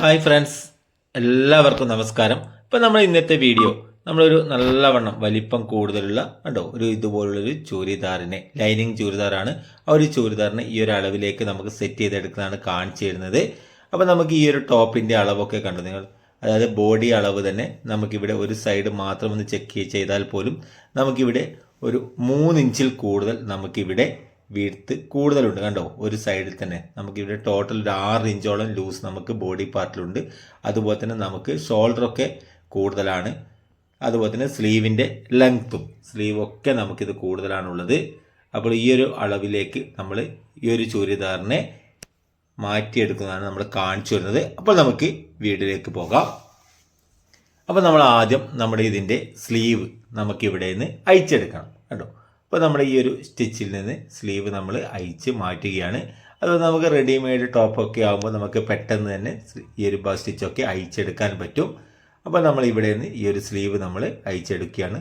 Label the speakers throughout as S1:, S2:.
S1: Hi friends. എല്ലാവർക്കും നമസ്കാരം. ഇപ്പം നമ്മൾ ഇന്നത്തെ വീഡിയോ നമ്മളൊരു നല്ലവണ്ണം വലിപ്പം കൂടുതലുള്ള കണ്ടോ ഒരു ഇതുപോലുള്ളൊരു ചൂരിദാറിനെ ലൈനിങ് ചൂരിദാറാണ്. ആ ഒരു ചൂരിദാറിനെ ഈ ഒരു അളവിലേക്ക് നമുക്ക് സെറ്റ് ചെയ്തെടുക്കുന്നതാണ് കാണിച്ചു തരുന്നത്. അപ്പോൾ നമുക്ക് ഈ ഒരു ടോപ്പിന്റെ അളവൊക്കെ കണ്ടു നിങ്ങൾ? അതായത് ബോഡി അളവ് തന്നെ നമുക്കിവിടെ ഒരു സൈഡ് മാത്രം ഒന്ന് ചെക്ക് ചെയ്താൽ പോലും നമുക്കിവിടെ ഒരു മൂന്നിഞ്ചിൽ കൂടുതൽ നമുക്കിവിടെ വീഴ്ത്ത് കൂടുതലുണ്ട്. കണ്ടോ? ഒരു സൈഡിൽ തന്നെ നമുക്ക് ഇവിടെ ടോട്ടൽ ഒരു ആറ് ഇഞ്ചോളം ലൂസ് നമുക്ക് ബോഡി പാർട്ടിലുണ്ട് അതുപോലെ തന്നെ നമുക്ക് ഷോൾഡറൊക്കെ കൂടുതലാണ്. അതുപോലെ തന്നെ സ്ലീവിന്റെ ലെങ്ത്തും സ്ലീവൊക്കെ നമുക്കിത് കൂടുതലാണുള്ളത്. അപ്പോൾ ഈ ഒരു അളവിലേക്ക് നമ്മൾ ഈ ഒരു ചുരിദാറിനെ മാറ്റിയെടുക്കുന്നതാണ് നമ്മൾ കാണിച്ചു വരുന്നത്. അപ്പോൾ നമുക്ക് വീഡിയോയിലേക്ക് പോകാം. അപ്പോൾ നമ്മൾ ആദ്യം നമ്മുടെ ഇതിന്റെ സ്ലീവ് നമുക്കിവിടെ നിന്ന് അയച്ചെടുക്കണം കേട്ടോ അപ്പോൾ നമ്മൾ ഈ ഒരു സ്റ്റിച്ചിൽ നിന്ന് സ്ലീവ് നമ്മൾ അയച്ച് മാറ്റുകയാണ്. അത് നമുക്ക് റെഡിമെയ്ഡ് ടോപ്പൊക്കെ ആകുമ്പോൾ നമുക്ക് പെട്ടെന്ന് തന്നെ ഈ ഒരു ബസ് സ്റ്റിച്ചൊക്കെ അയച്ചെടുക്കാൻ പറ്റും. അപ്പോൾ നമ്മൾ ഇവിടെ നിന്ന് ഈ ഒരു സ്ലീവ് നമ്മൾ അയച്ചെടുക്കുകയാണ്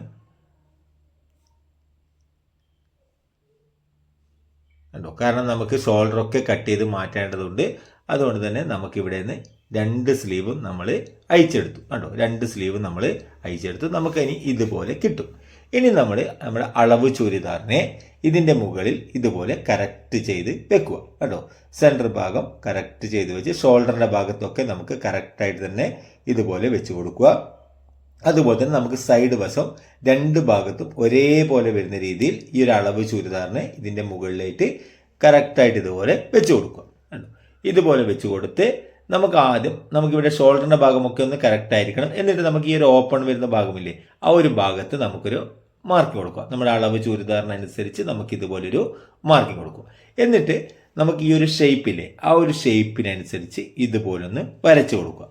S1: കണ്ടോ? കാരണം നമുക്ക് ഷോൾഡറൊക്കെ കട്ട് ചെയ്ത് മാറ്റേണ്ടതുണ്ട്. അതുകൊണ്ട് തന്നെ നമുക്കിവിടെ നിന്ന് രണ്ട് സ്ലീവും നമ്മൾ അയച്ചെടുത്തു കണ്ടോ? രണ്ട് സ്ലീവും നമ്മൾ അയച്ചെടുത്തു നമുക്ക് ഇനി ഇതുപോലെ കിട്ടും. ഇനി നമ്മൾ നമ്മുടെ അളവ് ചുരിദാറിനെ ഇതിന്റെ മുകളിൽ ഇതുപോലെ കറക്റ്റ് ചെയ്ത് വെക്കുക കേട്ടോ. സെന്റർ ഭാഗം കറക്റ്റ് ചെയ്ത് വെച്ച് ഷോൾഡറിന്റെ ഭാഗത്തൊക്കെ നമുക്ക് കറക്റ്റായിട്ട് തന്നെ ഇതുപോലെ വെച്ച് കൊടുക്കുക. അതുപോലെ തന്നെ നമുക്ക് സൈഡ് വശം രണ്ട് ഭാഗത്തും ഒരേപോലെ വരുന്ന രീതിയിൽ ഈ ഒരു അളവ് ചുരിദാറിനെ ഇതിന്റെ മുകളിലേക്ക് കറക്റ്റായിട്ട് ഇതുപോലെ വെച്ച് കൊടുക്കുക ഇതുപോലെ വെച്ച് കൊടുത്ത് നമുക്ക് ആദ്യം നമുക്കിവിടെ ഷോൾഡറിന്റെ ഭാഗമൊക്കെ ഒന്ന് കറക്റ്റ് ആയിരിക്കണം. എന്നിട്ട് നമുക്ക് ഈ ഒരു ഓപ്പൺ വരുന്ന ഭാഗമില്ലേ ആ ഒരു ഭാഗത്ത് നമുക്കൊരു മാർക്ക് കൊടുക്കുക. നമ്മുടെ അളവ് ചുരിദാറിനനുസരിച്ച് നമുക്ക് ഇതുപോലൊരു മാർക്കിംഗ് കൊടുക്കും എന്നിട്ട് നമുക്ക് ഈ ഒരു ഷേപ്പിലെ ആ ഒരു ഷേപ്പിനനുസരിച്ച് ഇതുപോലൊന്ന് വരച്ചു കൊടുക്കുക.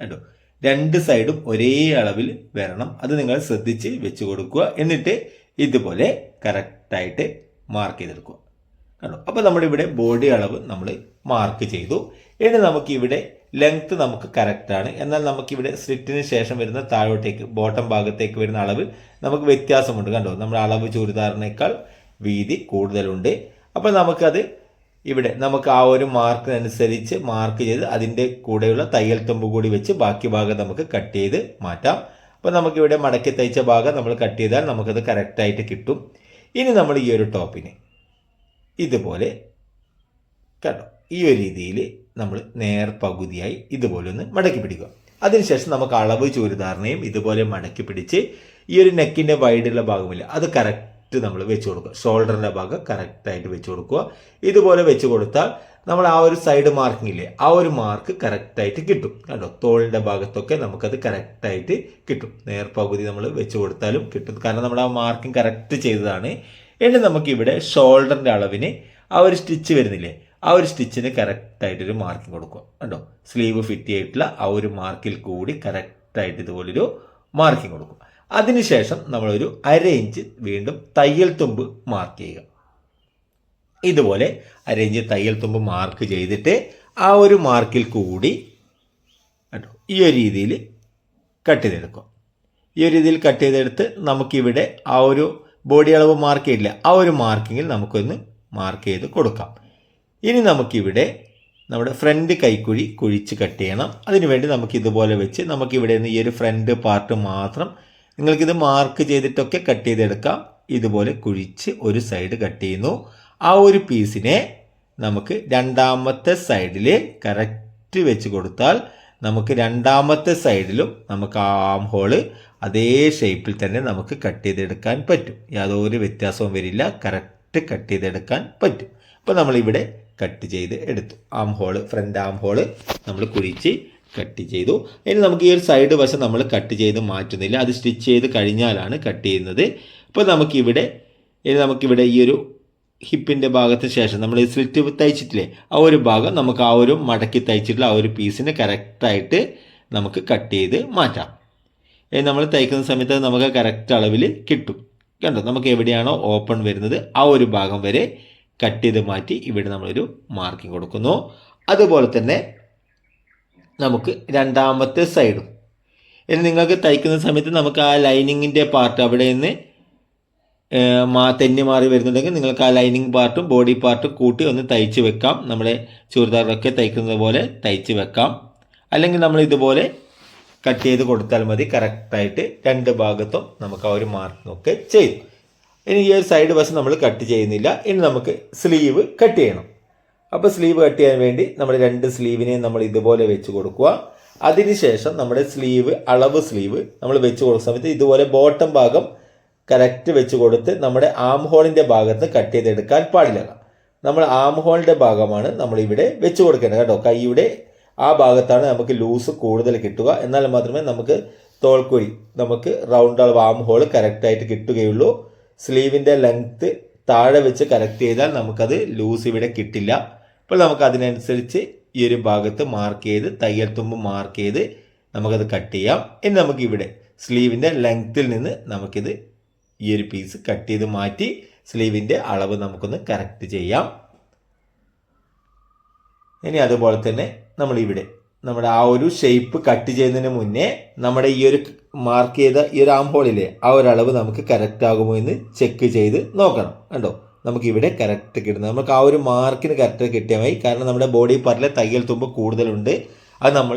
S1: കേട്ടോ രണ്ട് സൈഡും ഒരേ അളവിൽ വരണം. അത് നിങ്ങൾ ശ്രദ്ധിച്ച് വെച്ച് കൊടുക്കുക. എന്നിട്ട് ഇതുപോലെ കറക്റ്റായിട്ട് മാർക്ക് ചെയ്തെടുക്കുക. കേട്ടോ അപ്പോൾ നമ്മുടെ ഇവിടെ ബോഡി അളവ് നമ്മൾ മാർക്ക് ചെയ്തു. ഇനി നമുക്കിവിടെ ലെങ്ത് നമുക്ക് കറക്റ്റാണ് എന്നാൽ നമുക്കിവിടെ സ്ലിറ്റിന് ശേഷം വരുന്ന താഴോട്ടേക്ക് ബോട്ടം ഭാഗത്തേക്ക് വരുന്ന അളവ് നമുക്ക് വ്യത്യാസമുണ്ട്. കണ്ടോ? നമ്മുടെ അളവ് ചുരിദാറിനേക്കാൾ വീതി കൂടുതലുണ്ട്. അപ്പോൾ നമുക്കത് ഇവിടെ നമുക്ക് ആ ഒരു മാർക്കിനനുസരിച്ച് മാർക്ക് ചെയ്ത് അതിന്റെ കൂടെയുള്ള തയ്യൽ തുമ്പ് കൂടി വെച്ച് ബാക്കി ഭാഗം നമുക്ക് കട്ട് ചെയ്ത് മാറ്റാം. അപ്പോൾ നമുക്കിവിടെ മടക്കി തയ്ച്ച ഭാഗം നമ്മൾ കട്ട് ചെയ്താൽ നമുക്കത് കറക്റ്റായിട്ട് കിട്ടും. ഇനി നമ്മൾ ഈ ഒരു ടോപ്പിന് ഇതുപോലെ കണ്ടോ? ഈ ഒരു രീതിയിൽ നമ്മൾ നേർ പകുതിയായി ഇതുപോലെ ഒന്ന് മടക്കി പിടിക്കുക. അതിനുശേഷം നമുക്ക് അളവ് ചുരിദാറിനെയും ഇതുപോലെ മടക്കി പിടിച്ച് ഈ ഒരു നെക്കിന്റെ വൈഡുള്ള ഭാഗമില്ല അത് കറക്റ്റ് നമ്മൾ വെച്ച് കൊടുക്കുക. ഷോൾഡറിന്റെ ഭാഗം കറക്റ്റായിട്ട് വെച്ച് കൊടുക്കുക. ഇതുപോലെ വെച്ച് കൊടുത്താൽ നമ്മൾ ആ ഒരു സൈഡ് മാർക്കിംഗ് ഇല്ലേ ആ ഒരു മാർക്ക് കറക്റ്റായിട്ട് കിട്ടും. കണ്ടോ? തോളിന്റെ ഭാഗത്തൊക്കെ നമുക്കത് കറക്റ്റായിട്ട് കിട്ടും. നേർ പകുതി നമ്മൾ വെച്ച് കൊടുത്താലും കിട്ടും. കാരണം നമ്മൾ ആ മാർക്കിംഗ് കറക്റ്റ് ചെയ്തതാണ്. ഇനി നമുക്കിവിടെ ഷോൾഡറിന്റെ അളവിന് ആ ഒരു സ്റ്റിച്ച് വരുന്നില്ലേ ആ ഒരു സ്റ്റിച്ചിന് കറക്റ്റായിട്ടൊരു മാർക്ക് കൊടുക്കുക. കണ്ടോ? സ്ലീവ് ഫിറ്റ് ചെയ്തിട്ടുള്ള ആ ഒരു മാർക്കിൽ കൂടി കറക്റ്റായിട്ട് ഇതുപോലൊരു മാർക്കിംഗ് കൊടുക്കുക. അതിനുശേഷം നമ്മളൊരു അര ഇഞ്ച് വീണ്ടും തയ്യൽ തുമ്പ് മാർക്ക് ചെയ്യുക. ഇതുപോലെ അര ഇഞ്ച് തയ്യൽ തുമ്പ് മാർക്ക് ചെയ്തിട്ട് ആ ഒരു മാർക്കിൽ കൂടി കേട്ടോ ഈ ഒരു രീതിയിൽ കട്ട് ചെയ്തെടുക്കുക. ഈ ഒരു രീതിയിൽ കട്ട് ചെയ്തെടുത്ത് നമുക്കിവിടെ ആ ഒരു ബോഡി അളവ് മാർക്ക് ചെയ്യില്ല ആ ഒരു മാർക്കിങ്ങിൽ നമുക്കൊന്ന് മാർക്ക് ചെയ്ത് കൊടുക്കാം. ഇനി നമുക്കിവിടെ നമ്മുടെ ഫ്രണ്ട് കൈക്കുഴി കുഴിച്ച് കട്ട് ചെയ്യണം. അതിനുവേണ്ടി നമുക്ക് ഇതുപോലെ വെച്ച് നമുക്കിവിടെ നിന്ന് ഈ ഒരു ഫ്രണ്ട് പാർട്ട് മാത്രം നിങ്ങൾക്കിത് മാർക്ക് ചെയ്തിട്ടൊക്കെ കട്ട് ചെയ്തെടുക്കാം. ഇതുപോലെ കുഴിച്ച് ഒരു സൈഡ് കട്ട് ചെയ്യുന്നു. ആ ഒരു പീസിനെ നമുക്ക് രണ്ടാമത്തെ സൈഡിൽ കറക്റ്റ് വെച്ച് കൊടുത്താൽ നമുക്ക് രണ്ടാമത്തെ സൈഡിലും നമുക്ക് ആം ഹോൾ അതേ ഷേപ്പിൽ തന്നെ നമുക്ക് കട്ട് ചെയ്തെടുക്കാൻ പറ്റും. യാതൊരു വ്യത്യാസവും വരില്ല. കറക്റ്റ് കട്ട് ചെയ്തെടുക്കാൻ പറ്റും. അപ്പോൾ നമ്മളിവിടെ കട്ട് ചെയ്ത് എടുത്തു. Arm hole front arm hole നമ്മൾ കുഴിച്ച് കട്ട് ചെയ്തു. ഇനി നമുക്ക് ഈ ഒരു സൈഡ് വശം നമ്മൾ കട്ട് ചെയ്ത് മാറ്റുന്നില്ല. അത് സ്റ്റിച്ച് ചെയ്ത് കഴിഞ്ഞാലാണ് കട്ട് ചെയ്യുന്നത്. അപ്പോൾ നമുക്കിവിടെ ഇനി നമുക്കിവിടെ ഈ ഒരു ഹിപ്പിന്റെ ഭാഗത്തിന് ശേഷം നമ്മൾ ഈ സ്ലിറ്റ് തയ്ച്ചിട്ടില്ലേ? ആ ഒരു ഭാഗം നമുക്ക് ആ ഒരു മടക്കി തയ്ച്ചിട്ടുള്ള ആ ഒരു പീസിന് കറക്റ്റായിട്ട് നമുക്ക് കട്ട് ചെയ്ത് മാറ്റാം. ഇനി നമ്മൾ തയ്ക്കുന്ന സമയത്ത് നമുക്ക് കറക്റ്റ് അളവിൽ കിട്ടും. കണ്ടോ? നമുക്ക് എവിടെയാണോ ഓപ്പൺ വരുന്നത് ആ ഒരു ഭാഗം വരെ കട്ട് ചെയ്ത് മാറ്റി ഇവിടെ നമ്മളൊരു മാർക്കിംഗ് കൊടുക്കുന്നു. അതുപോലെ തന്നെ നമുക്ക് രണ്ടാമത്തെ സൈഡും ഇനി നിങ്ങൾക്ക് തയ്ക്കുന്ന സമയത്ത് നമുക്ക് ആ ലൈനിങ്ങിന്റെ പാർട്ട് അവിടെ നിന്ന് മാ തെന്നി മാറി വരുന്നുണ്ടെങ്കിൽ നിങ്ങൾക്ക് ആ ലൈനിങ് പാർട്ടും ബോഡി പാർട്ടും കൂട്ടി ഒന്ന് തയ്ച്ച് വെക്കാം. നമ്മുടെ ചുരിദാറൊക്കെ തയ്ക്കുന്നത് പോലെ തയ്ച്ച് വെക്കാം. അല്ലെങ്കിൽ നമ്മൾ ഇതുപോലെ കട്ട് ചെയ്ത് കൊടുത്താൽ മതി. കറക്റ്റായിട്ട് രണ്ട് ഭാഗത്തും നമുക്ക് ആ ഒരു മാർക്കിങ്ങൊക്കെ ചെയ്യും ഇനി ഈ ഒരു സൈഡ് വശം നമ്മൾ കട്ട് ചെയ്യുന്നില്ല. ഇനി നമുക്ക് സ്ലീവ് കട്ട് ചെയ്യണം. അപ്പോൾ സ്ലീവ് കട്ട് ചെയ്യാൻ വേണ്ടി നമ്മൾ രണ്ട് സ്ലീവിനെയും നമ്മൾ ഇതുപോലെ വെച്ച് കൊടുക്കുക. അതിനുശേഷം നമ്മുടെ സ്ലീവ് അളവ് സ്ലീവ് നമ്മൾ വെച്ച് കൊടുക്കുന്ന സമയത്ത് ഇതുപോലെ ബോട്ടം ഭാഗം കറക്റ്റ് വെച്ച് കൊടുത്ത് നമ്മുടെ ആം ഹോളിന്റെ ഭാഗത്ത് കട്ട് ചെയ്തെടുക്കാൻ പാടില്ല. നമ്മൾ ആം ഹോളിന്റെ ഭാഗമാണ് നമ്മളിവിടെ വെച്ച് കൊടുക്കേണ്ടത് കേട്ടോ. കൈയുടെ ആ ഭാഗത്താണ് നമുക്ക് ലൂസ് കൂടുതൽ കിട്ടുക. എന്നാൽ മാത്രമേ നമുക്ക് തോൾക്കുഴി നമുക്ക് റൗണ്ട് അളവ് ആം ഹോൾ കറക്റ്റായിട്ട് കിട്ടുകയുള്ളൂ. സ്ലീവിന്റെ ലെങ്ത്ത് താഴെ വെച്ച് കറക്റ്റ് ചെയ്താൽ നമുക്കത് ലൂസ് ഇവിടെ കിട്ടില്ല. അപ്പോൾ നമുക്ക് അതിനനുസരിച്ച് ഈ ഒരു ഭാഗത്ത് മാർക്ക് ചെയ്ത് തയ്യൽ തുമ്പ് മാർക്ക് ചെയ്ത് നമുക്കത് കട്ട് ചെയ്യാം. ഇനി നമുക്കിവിടെ സ്ലീവിന്റെ ലെങ്ത്തിൽ നിന്ന് നമുക്കിത് ഈ ഒരു പീസ് കട്ട് ചെയ്ത് മാറ്റി സ്ലീവിന്റെ അളവ് നമുക്കൊന്ന് കറക്റ്റ് ചെയ്യാം. ഇനി അതുപോലെ തന്നെ നമ്മൾ ഇവിടെ നമ്മുടെ ആ ഒരു ഷേപ്പ് കട്ട് ചെയ്യുന്നതിന് മുന്നേ നമ്മുടെ ഈ ഒരു മാർക്ക് ചെയ്ത ഈ ഒരു ആം ആ ഒരു അളവ് നമുക്ക് കറക്റ്റ് ആകുമോ എന്ന് ചെക്ക് ചെയ്ത് നോക്കണം. കണ്ടോ? നമുക്ക് ഇവിടെ കറക്റ്റ് കിട്ടുന്നത്. നമുക്ക് ആ ഒരു മാർക്കിന് കറക്റ്റ് കിട്ടിയാൽ മതി. കാരണം നമ്മുടെ ബോഡി പാർട്ടിലെ തയ്യൽ തുമ്പ് കൂടുതലുണ്ട്. അത് നമ്മൾ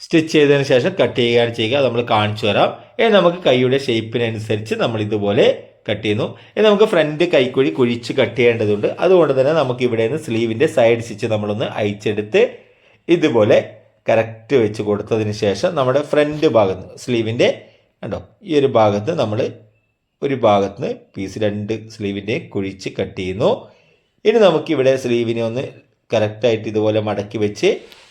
S1: സ്റ്റിച്ച് ചെയ്തതിന് ശേഷം കട്ട് ചെയ്യുകയാണ് ചെയ്യുക. നമ്മൾ കാണിച്ചു തരാം. ഇനി നമുക്ക് കൈയുടെ ഷേപ്പിനനുസരിച്ച് നമ്മൾ ഇതുപോലെ കട്ട് ചെയ്യുന്നു. ഇനി നമുക്ക് ഫ്രണ്ട് കൈക്കുഴി കുഴിച്ച് കട്ട് ചെയ്യേണ്ടതുണ്ട്. അതുകൊണ്ട് തന്നെ നമുക്ക് ഇവിടെ നിന്ന് സ്ലീവിന്റെ സൈഡ് സ്റ്റിച്ച് നമ്മളൊന്ന് അയച്ചെടുത്ത് ഇതുപോലെ കറക്റ്റ് വെച്ച് കൊടുത്തതിന് ശേഷം നമ്മുടെ ഫ്രണ്ട് ഭാഗത്ത് സ്ലീവിന്റെ കണ്ടോ? ഈ ഒരു ഭാഗത്ത് നമ്മൾ ഒരു ഭാഗത്ത് നിന്ന് പീസ് രണ്ട് സ്ലീവിന്റെ കുഴിച്ച് കട്ട് ചെയ്യുന്നു. ഇനി നമുക്കിവിടെ സ്ലീവിനെ ഒന്ന് കറക്റ്റായിട്ട് ഇതുപോലെ മടക്കി വെച്ച്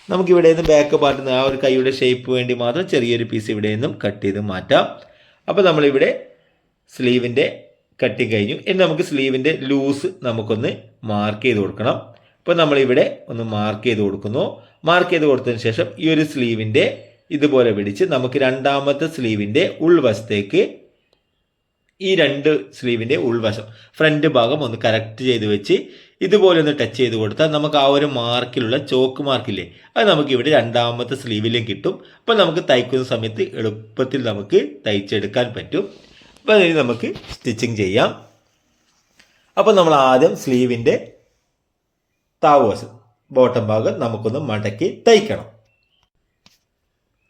S1: നമുക്കിവിടെ നിന്ന് ബാക്ക് പാർട്ടിൽ നിന്ന് ആ ഒരു കൈയുടെ ഷേപ്പ് വേണ്ടി മാത്രം ചെറിയൊരു പീസ് ഇവിടെ നിന്നും കട്ട് ചെയ്ത് മാറ്റാം. അപ്പോൾ നമ്മളിവിടെ സ്ലീവിന്റെ കട്ടിങ് കഴിഞ്ഞു. ഇനി നമുക്ക് സ്ലീവിന്റെ ലൂസ് നമുക്കൊന്ന് മാർക്ക് ചെയ്ത് കൊടുക്കണം. അപ്പോൾ നമ്മളിവിടെ ഒന്ന് മാർക്ക് ചെയ്ത് കൊടുക്കുന്നു. മാർക്ക് ചെയ്ത് കൊടുത്തതിന് ശേഷം ഈ ഒരു സ്ലീവിന്റെ ഇതുപോലെ പിടിച്ച് നമുക്ക് രണ്ടാമത്തെ സ്ലീവിന്റെ ഉൾവശത്തേക്ക് ഈ രണ്ട് സ്ലീവിന്റെ ഉൾവശം ഫ്രണ്ട് ഭാഗം ഒന്ന് കറക്റ്റ് ചെയ്ത് വെച്ച് ഇതുപോലെ ഒന്ന് ടച്ച് ചെയ്ത് കൊടുത്താൽ നമുക്ക് ആ ഒരു മാർക്കിലുള്ള ചോക്ക് മാർക്കില്ലേ അത് നമുക്ക് ഇവിടെ രണ്ടാമത്തെ സ്ലീവിലും കിട്ടും. അപ്പോൾ നമുക്ക് തയ്ക്കുന്ന സമയത്ത് എളുപ്പത്തിൽ നമുക്ക് തയ്ച്ചെടുക്കാൻ പറ്റും. അപ്പോൾ അതിന് നമുക്ക് സ്റ്റിച്ചിങ് ചെയ്യാം. അപ്പോൾ നമ്മൾ ആദ്യം സ്ലീവിന്റെ താവശം ബോട്ടം ഭാഗം നമുക്കൊന്ന് മടക്കി തയ്ക്കണം.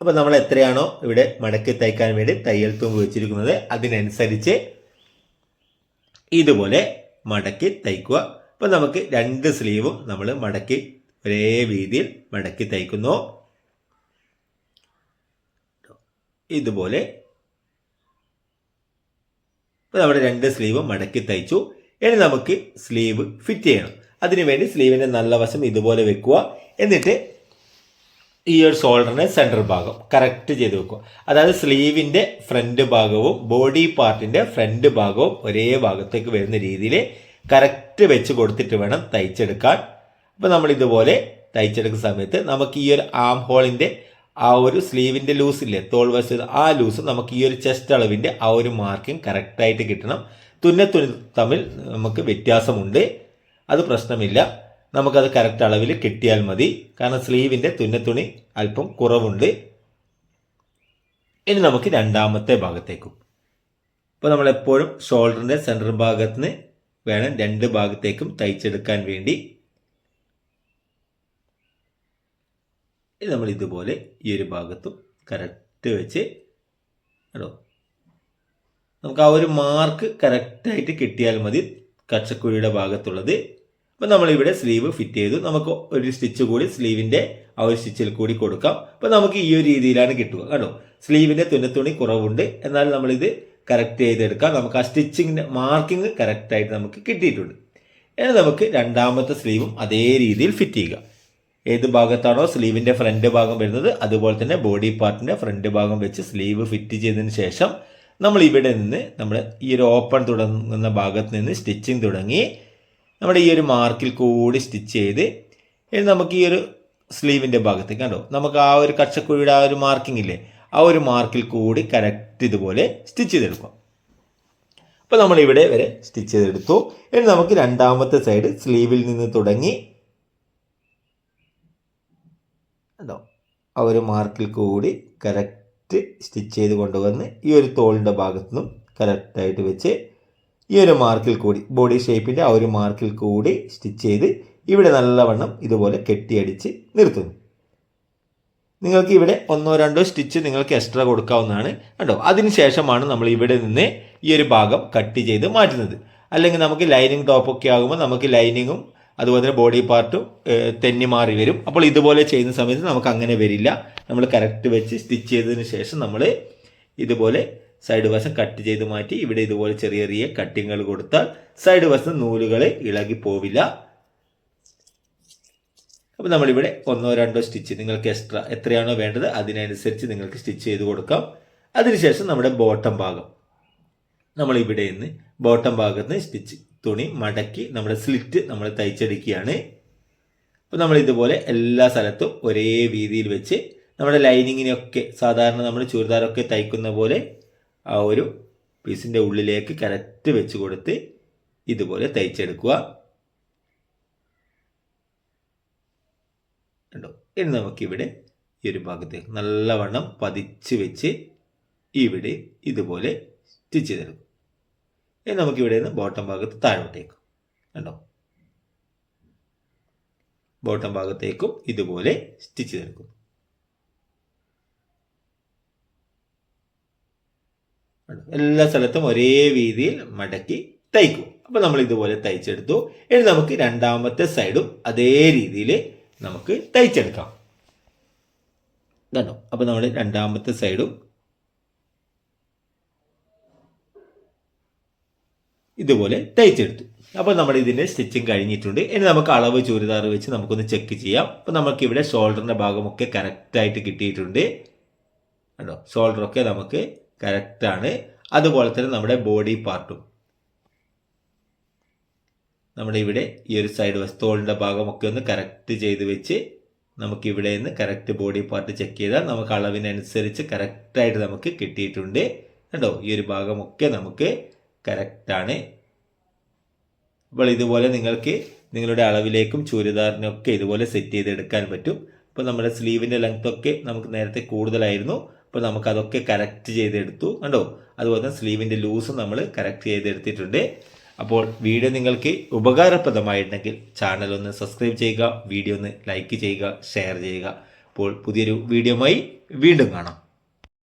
S1: അപ്പോൾ നമ്മൾ എത്രയാണോ ഇവിടെ മടക്കി തയ്ക്കാൻ വേണ്ടി തയ്യൽ തുമ്പ് വെച്ചിരിക്കുന്നത് അതിനനുസരിച്ച് ഇതുപോലെ മടക്കി തയ്ക്കുക. അപ്പോൾ നമുക്ക് രണ്ട് സ്ലീവും നമ്മൾ മടക്കി ഒരേ രീതിയിൽ മടക്കി തയ്ക്കുന്നു. ഇതുപോലെ. ഇപ്പോൾ നമ്മുടെ രണ്ട് സ്ലീവും മടക്കി തയ്ച്ചു. ഇനി നമുക്ക് സ്ലീവ് ഫിറ്റ് ചെയ്യണം. അതിനുവേണ്ടി സ്ലീവിന്റെ നല്ല വശം ഇതുപോലെ വെക്കുക. എന്നിട്ട് ഈ ഒരു ഷോൾഡറിന്റെ സെന്റർ ഭാഗം കറക്റ്റ് ചെയ്ത് വെക്കുക. അതായത് സ്ലീവിന്റെ ഫ്രണ്ട് ഭാഗവും ബോഡി പാർട്ടിന്റെ ഫ്രണ്ട് ഭാഗവും ഒരേ ഭാഗത്തേക്ക് വരുന്ന രീതിയിൽ കറക്റ്റ് വെച്ച് കൊടുത്തിട്ട് വേണം തയ്ച്ചെടുക്കാൻ. അപ്പോൾ നമ്മൾ ഇതുപോലെ തയ്ച്ചെടുക്കുന്ന സമയത്ത് നമുക്ക് ഈ ഒരു ആം ഹോളിന്റെ ആ ഒരു സ്ലീവിന്റെ ഇല്ലേ തോൾ വശത്ത് ആ ലൂസ് നമുക്ക് ഈ ഒരു ചെസ്റ്റ് അളവിന്റെ ആ ഒരു മാർക്കിംഗ് കറക്റ്റായിട്ട് കിട്ടണം. തുന്നെ തമ്മിൽ നമുക്ക് വ്യത്യാസമുണ്ട്. അത് പ്രശ്നമില്ല. നമുക്കത് കറക്റ്റ് അളവിൽ കിട്ടിയാൽ മതി. കാരണം സ്ലീവിന്റെ തുന്നത്തുണി അല്പം കുറവുണ്ട്. ഇനി നമുക്ക് രണ്ടാമത്തെ ഭാഗത്തേക്കും. ഇപ്പോൾ നമ്മളെപ്പോഴും ഷോൾഡറിന്റെ സെന്റർ ഭാഗത്ത് നിന്ന് വേണം രണ്ട് ഭാഗത്തേക്കും തയ്ച്ചെടുക്കാൻ വേണ്ടി. ഇത് നമ്മൾ ഇതുപോലെ ഈ ഒരു ഭാഗത്തും കറക്റ്റ് വെച്ച് കേട്ടോ നമുക്ക് ആ ഒരു മാർക്ക് കറക്റ്റായിട്ട് കിട്ടിയാൽ മതി കച്ചക്കുഴിയുടെ ഭാഗത്തുള്ളത്. അപ്പോൾ നമ്മളിവിടെ സ്ലീവ് ഫിറ്റ് ചെയ്തു. നമുക്ക് ഒരു സ്റ്റിച്ച് കൂടി സ്ലീവിന്റെ ആ ഒരു സ്റ്റിച്ചിൽ കൂടി കൊടുക്കാം. അപ്പോൾ നമുക്ക് ഈ ഒരു രീതിയിലാണ് കിട്ടുക. കേട്ടോ സ്ലീവിന്റെ തുന്നത്തുണി കുറവുണ്ട്. എന്നാൽ നമ്മളിത് കറക്റ്റ് ചെയ്തെടുക്കാം. നമുക്ക് ആ സ്റ്റിച്ചിങ്ങിന്റെ മാർക്കിംഗ് കറക്റ്റായിട്ട് നമുക്ക് കിട്ടിയിട്ടുണ്ട്. ഇനി നമുക്ക് രണ്ടാമത്തെ സ്ലീവും അതേ രീതിയിൽ ഫിറ്റ് ചെയ്യുക. ഏത് ഭാഗത്താണോ സ്ലീവിന്റെ ഫ്രണ്ട് ഭാഗം വരുന്നത് അതുപോലെ തന്നെ ബോഡി പാർട്ടിന്റെ ഫ്രണ്ട് ഭാഗം വെച്ച് സ്ലീവ് ഫിറ്റ് ചെയ്തതിന് ശേഷം നമ്മൾ ഇവിടെ നിന്ന് നമ്മൾ ഈ ഒരു ഓപ്പൺ തുടങ്ങുന്ന ഭാഗത്ത് നിന്ന് സ്റ്റിച്ചിങ് തുടങ്ങി നമ്മുടെ ഈ ഒരു മാർക്കിൽ കൂടി സ്റ്റിച്ച് ചെയ്ത് നമുക്ക് ഈ ഒരു സ്ലീവിന്റെ ഭാഗത്തേക്ക് കണ്ടോ? നമുക്ക് ആ ഒരു കച്ചക്കുഴിയുടെ ആ ഒരു മാർക്കിംഗ് ഇല്ലേ? ആ ഒരു മാർക്കിൽ കൂടി കറക്റ്റ് ഇതുപോലെ സ്റ്റിച്ച് ചെയ്തെടുക്കാം. അപ്പോൾ നമ്മൾ ഇവിടെ വരെ സ്റ്റിച്ച് ചെയ്തെടുത്തു. ഇനി നമുക്ക് രണ്ടാമത്തെ സൈഡ് സ്ലീവിൽ നിന്ന് തുടങ്ങി കണ്ടോ? ആ ഒരു മാർക്കിൽ കൂടി കറക്റ്റ് സ്റ്റിച്ച് ചെയ്ത് കൊണ്ടുവന്ന് ഈ ഒരു തോളിന്റെ ഭാഗത്തു നിന്നും കറക്റ്റായിട്ട് വെച്ച് ഈ ഒരു മാർക്കിൽ കൂടി ബോഡി ഷേപ്പിന്റെ ആ ഒരു മാർക്കിൽ കൂടി സ്റ്റിച്ച് ചെയ്ത് ഇവിടെ നല്ലവണ്ണം ഇതുപോലെ കെട്ടിയടിച്ച് നിർത്തുന്നു. നിങ്ങൾക്ക് ഇവിടെ ഒന്നോ രണ്ടോ സ്റ്റിച്ച് നിങ്ങൾക്ക് എക്സ്ട്രാ കൊടുക്കാവുന്നതാണ് കേട്ടോ അതിനുശേഷമാണ് നമ്മൾ ഇവിടെ നിന്ന് ഈ ഒരു ഭാഗം കട്ട് ചെയ്ത് മാറ്റുന്നത്. അല്ലെങ്കിൽ നമുക്ക് ലൈനിങ് ടോപ്പൊക്കെ ആകുമ്പോൾ നമുക്ക് ലൈനിങ്ങും അതുപോലെ തന്നെ ബോഡി പാർട്ടും തെന്നി മാറി വരും. അപ്പോൾ ഇതുപോലെ ചെയ്യുന്ന സമയത്ത് നമുക്ക് അങ്ങനെ വരില്ല. നമ്മൾ കറക്റ്റ് വെച്ച് സ്റ്റിച്ച് ചെയ്തതിന് ശേഷം നമ്മൾ ഇതുപോലെ സൈഡ് വശം കട്ട് ചെയ്ത് മാറ്റി ഇവിടെ ഇതുപോലെ ചെറിയ ചെറിയ കട്ടിങ്ങൾ കൊടുത്താൽ സൈഡ് വശം നൂലുകൾ ഇളകി പോവില്ല. അപ്പോൾ നമ്മളിവിടെ ഒന്നോ രണ്ടോ സ്റ്റിച്ച് നിങ്ങൾക്ക് എക്സ്ട്രാ എത്രയാണോ വേണ്ടത് അതിനനുസരിച്ച് നിങ്ങൾക്ക് സ്റ്റിച്ച് ചെയ്ത് കൊടുക്കാം. അതിനുശേഷം നമ്മുടെ ബോട്ടം ഭാഗം. നമ്മൾ ഇവിടെ നിന്ന് ബോട്ടം ഭാഗത്ത് നിന്ന് സ്റ്റിച്ച് തുണി മടക്കി നമ്മുടെ സ്ലിറ്റ് നമ്മൾ തയ്ച്ചെടുക്കുകയാണ്. അപ്പോൾ നമ്മൾ ഇതുപോലെ എല്ലാ സ്ഥലത്തും ഒരേ രീതിയിൽ വെച്ച് നമ്മുടെ ലൈനിങ്ങിനെയൊക്കെ സാധാരണ നമ്മൾ ചുരിദാറൊക്കെ തയ്ക്കുന്ന പോലെ ആ ഒരു പീസിന്റെ ഉള്ളിലേക്ക് കറക്റ്റ് വെച്ച് കൊടുത്ത് ഇതുപോലെ തയ്ച്ചെടുക്കുക. കണ്ടോ? ഇനി നമുക്കിവിടെ ഈ ഒരു ഭാഗത്തേക്ക് നല്ലവണ്ണം പതിച്ച് വെച്ച് ഇവിടെ ഇതുപോലെ സ്റ്റിച്ച് ചെയ്തെടുക്കും. ഇനി നമുക്കിവിടെ നിന്ന് ബോട്ടം ഭാഗത്ത് താഴോട്ടേക്കും. കണ്ടോ? ബോട്ടം ഭാഗത്തേക്കും ഇതുപോലെ സ്റ്റിച്ച് ചെയ്തെടുക്കും. എല്ലാ സ്ഥലത്തും ഒരേ രീതിയിൽ മടക്കി തയ്ക്കും. അപ്പോൾ നമ്മൾ ഇതുപോലെ തയ്ച്ചെടുത്തു. ഇനി നമുക്ക് രണ്ടാമത്തെ സൈഡും അതേ രീതിയിൽ നമുക്ക് തയ്ച്ചെടുക്കാം. കണ്ടോ? അപ്പോൾ നമ്മൾ രണ്ടാമത്തെ സൈഡും ഇതുപോലെ തയ്ച്ചെടുത്തു. അപ്പോൾ നമ്മൾ ഇതിന്റെ സ്റ്റിച്ചിങ് കഴിഞ്ഞിട്ടുണ്ട്. ഇനി നമുക്ക് അളവ് ചുരിദാർ വെച്ച് നമുക്കൊന്ന് ചെക്ക് ചെയ്യാം. അപ്പോൾ നമുക്ക് ഇവിടെ ഷോൾഡറിന്റെ ഭാഗമൊക്കെ കറക്റ്റായിട്ട് കിട്ടിയിട്ടുണ്ട്. കണ്ടോ? ഷോൾഡർ ഒക്കെ നമുക്ക് കറക്റ്റാണ്. അതുപോലെ തന്നെ നമ്മുടെ ബോഡി പാർട്ടും. നമ്മുടെ ഇവിടെ ഈ ഒരു സൈഡ് വസ്തോളിന്റെ ഭാഗമൊക്കെ ഒന്ന് കറക്റ്റ് ചെയ്ത് വെച്ച് നമുക്ക് ഇവിടെ നിന്ന് കറക്റ്റ് ബോഡി പാർട്ട് ചെക്ക് ചെയ്താൽ നമുക്ക് അളവിനനുസരിച്ച് കറക്റ്റായിട്ട് നമുക്ക് കിട്ടിയിട്ടുണ്ട്. കണ്ടോ? ഈ ഒരു ഭാഗമൊക്കെ നമുക്ക് കറക്റ്റാണ്. അപ്പോൾ ഇതുപോലെ നിങ്ങൾക്ക് നിങ്ങളുടെ അളവിലേക്കും ചുരിദാറിനൊക്കെ ഇതുപോലെ സെറ്റ് ചെയ്തെടുക്കാൻ പറ്റും. അപ്പോൾ നമ്മുടെ സ്ലീവിന്റെ ലെങ്ത്തൊക്കെ നമുക്ക് നേരത്തെ കൂടുതലായിരുന്നു. അപ്പോൾ നമുക്ക് അതൊക്കെ കറക്റ്റ് ചെയ്തെടുത്തു. കണ്ടോ? അതുപോലെ തന്നെ സ്ലീവിന്റെ ലൂസും നമ്മൾ കറക്റ്റ് ചെയ്തെടുത്തിട്ടുണ്ട്. അപ്പോൾ വീഡിയോ നിങ്ങൾക്ക് ഉപകാരപ്രദമായിട്ടുണ്ടെങ്കിൽ ചാനൽ ഒന്ന് സബ്സ്ക്രൈബ് ചെയ്യുക വീഡിയോ ഒന്ന് ലൈക്ക് ചെയ്യുക ഷെയർ ചെയ്യുക. അപ്പോൾ പുതിയൊരു വീഡിയോയുമായി വീണ്ടും കാണാം.